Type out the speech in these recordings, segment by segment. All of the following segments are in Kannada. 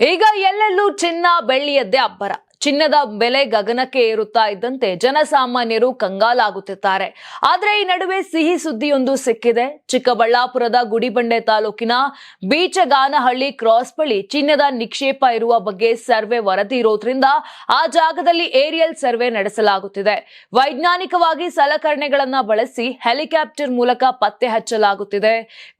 ಈಗ ಎಲ್ಲೆಲ್ಲೂ ಚಿನ್ನ ಬೆಳ್ಳಿಯದ್ದೇ ಅಬ್ಬರ. ಚಿನ್ನದ ಬೆಲೆ ಗಗನಕ್ಕೆ ಏರುತ್ತಾ ಇದ್ದಂತೆ ಜನಸಾಮಾನ್ಯರು ಕಂಗಾಲಾಗುತ್ತಿದ್ದಾರೆ. ಆದರೆ ಈ ನಡುವೆ ಸಿಹಿ ಸುದ್ದಿಯೊಂದು ಸಿಕ್ಕಿದೆ. ಚಿಕ್ಕಬಳ್ಳಾಪುರದ ಗುಡಿಬಂಡೆ ತಾಲೂಕಿನ ಬೀಚಗಾನಹಳ್ಳಿ ಕ್ರಾಸ್ ಬಳಿ ಚಿನ್ನದ ನಿಕ್ಷೇಪ ಇರುವ ಬಗ್ಗೆ ಸರ್ವೆ ವರದಿ ಇರೋದ್ರಿಂದ ಆ ಜಾಗದಲ್ಲಿ ಏರಿಯಲ್ ಸರ್ವೆ ನಡೆಸಲಾಗುತ್ತಿದೆ. ವೈಜ್ಞಾನಿಕವಾಗಿ ಸಲಕರಣೆಗಳನ್ನ ಬಳಸಿ ಹೆಲಿಕಾಪ್ಟರ್ ಮೂಲಕ ಪತ್ತೆ ಹಚ್ಚಲಾಗುತ್ತಿದೆ.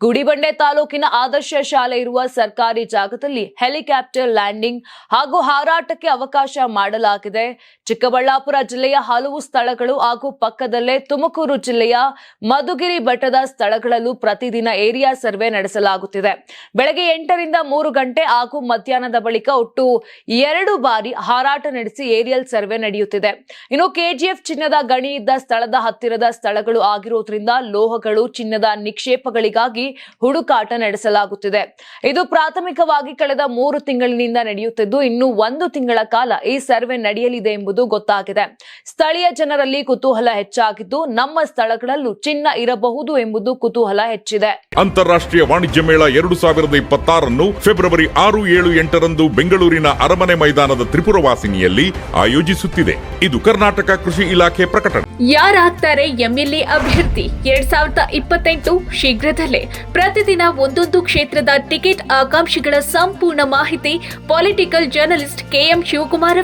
ಗುಡಿಬಂಡೆ ತಾಲೂಕಿನ ಆದರ್ಶ ಶಾಲೆ ಇರುವ ಸರ್ಕಾರಿ ಜಾಗದಲ್ಲಿ ಹೆಲಿಕಾಪ್ಟರ್ ಲ್ಯಾಂಡಿಂಗ್ ಹಾಗೂ ಹಾರಾಟಕ್ಕೆ ಅವಕಾಶ ಮಾಡಲಾಗಿದೆ. ಚಿಕ್ಕಬಳ್ಳಾಪುರ ಜಿಲ್ಲೆಯ ಹಲವು ಸ್ಥಳಗಳು ಹಾಗೂ ಪಕ್ಕದಲ್ಲೇ ತುಮಕೂರು ಜಿಲ್ಲೆಯ ಮಧುಗಿರಿ ಬೆಟ್ಟದ ಸ್ಥಳಗಳಲ್ಲೂ ಪ್ರತಿದಿನ ಏರಿಯಾ ಸರ್ವೆ ನಡೆಸಲಾಗುತ್ತಿದೆ. ಬೆಳಗ್ಗೆ ಎಂಟರಿಂದ ಮೂರು ಗಂಟೆ ಹಾಗೂ ಮಧ್ಯಾಹ್ನದ ಬಳಿಕ ಒಟ್ಟು ಎರಡು ಬಾರಿ ಹಾರಾಟ ನಡೆಸಿ ಏರಿಯಲ್ ಸರ್ವೆ ನಡೆಯುತ್ತಿದೆ. ಇನ್ನು ಕೆಜಿಎಫ್ ಚಿನ್ನದ ಗಣಿ ಇದ್ದ ಸ್ಥಳದ ಹತ್ತಿರದ ಸ್ಥಳಗಳು ಆಗಿರೋದ್ರಿಂದ ಲೋಹಗಳು, ಚಿನ್ನದ ನಿಕ್ಷೇಪಗಳಿಗಾಗಿ ಹುಡುಕಾಟ ನಡೆಸಲಾಗುತ್ತಿದೆ. ಇದು ಪ್ರಾಥಮಿಕವಾಗಿ ಕಳೆದ ಮೂರು ತಿಂಗಳಿನಿಂದ ನಡೆಯುತ್ತಿದ್ದು, ಇನ್ನು ಒಂದು ತಿಂಗಳ ಕಾಲ ಈ ಸರ್ವೆ ನಡೆಯಲಿದೆ ಎಂಬುದು ಗೊತ್ತಾಗಿದೆ. ಸ್ಥಳೀಯ ಜನರಲ್ಲಿ ಕುತೂಹಲ ಹೆಚ್ಚಾಗಿದ್ದು ನಮ್ಮ ಸ್ಥಳಗಳಲ್ಲೂ ಚಿನ್ನ ಇರಬಹುದು ಎಂಬುದು ಕುತೂಹಲ ಹೆಚ್ಚಿದೆ. ಅಂತಾರಾಷ್ಟ್ರೀಯ ವಾಣಿಜ್ಯ ಮೇಳ ಎರಡು ಸಾವಿರದ ಇಪ್ಪತ್ತಾರನ್ನು ಫೆಬ್ರವರಿ ಆರು ಏಳು ಎಂಟರಂದು ಬೆಂಗಳೂರಿನ ಅರಮನೆ ಮೈದಾನದ ತ್ರಿಪುರವಾಸಿನಿಯಲ್ಲಿ ಆಯೋಜಿಸುತ್ತಿದೆ. ಇದು ಕರ್ನಾಟಕ ಕೃಷಿ ಇಲಾಖೆ ಪ್ರಕಟಣೆ. ಯಾರಾಗ್ತಾರೆ ಎಂಎಲ್ಎ ಅಭ್ಯರ್ಥಿ? ಎರಡ್ ಸಾವಿರದ ಇಪ್ಪತ್ತೆಂಟು ಶೀಘ್ರದಲ್ಲೇ. ಪ್ರತಿದಿನ ಒಂದೊಂದು ಕ್ಷೇತ್ರದ ಟಿಕೆಟ್ ಆಕಾಂಕ್ಷಿಗಳ ಸಂಪೂರ್ಣ ಮಾಹಿತಿ ಪೊಲಿಟಿಕಲ್ ಜರ್ನಲಿಸ್ಟ್ ಕೆಎಂ ಶಿವಕುಮಾರ್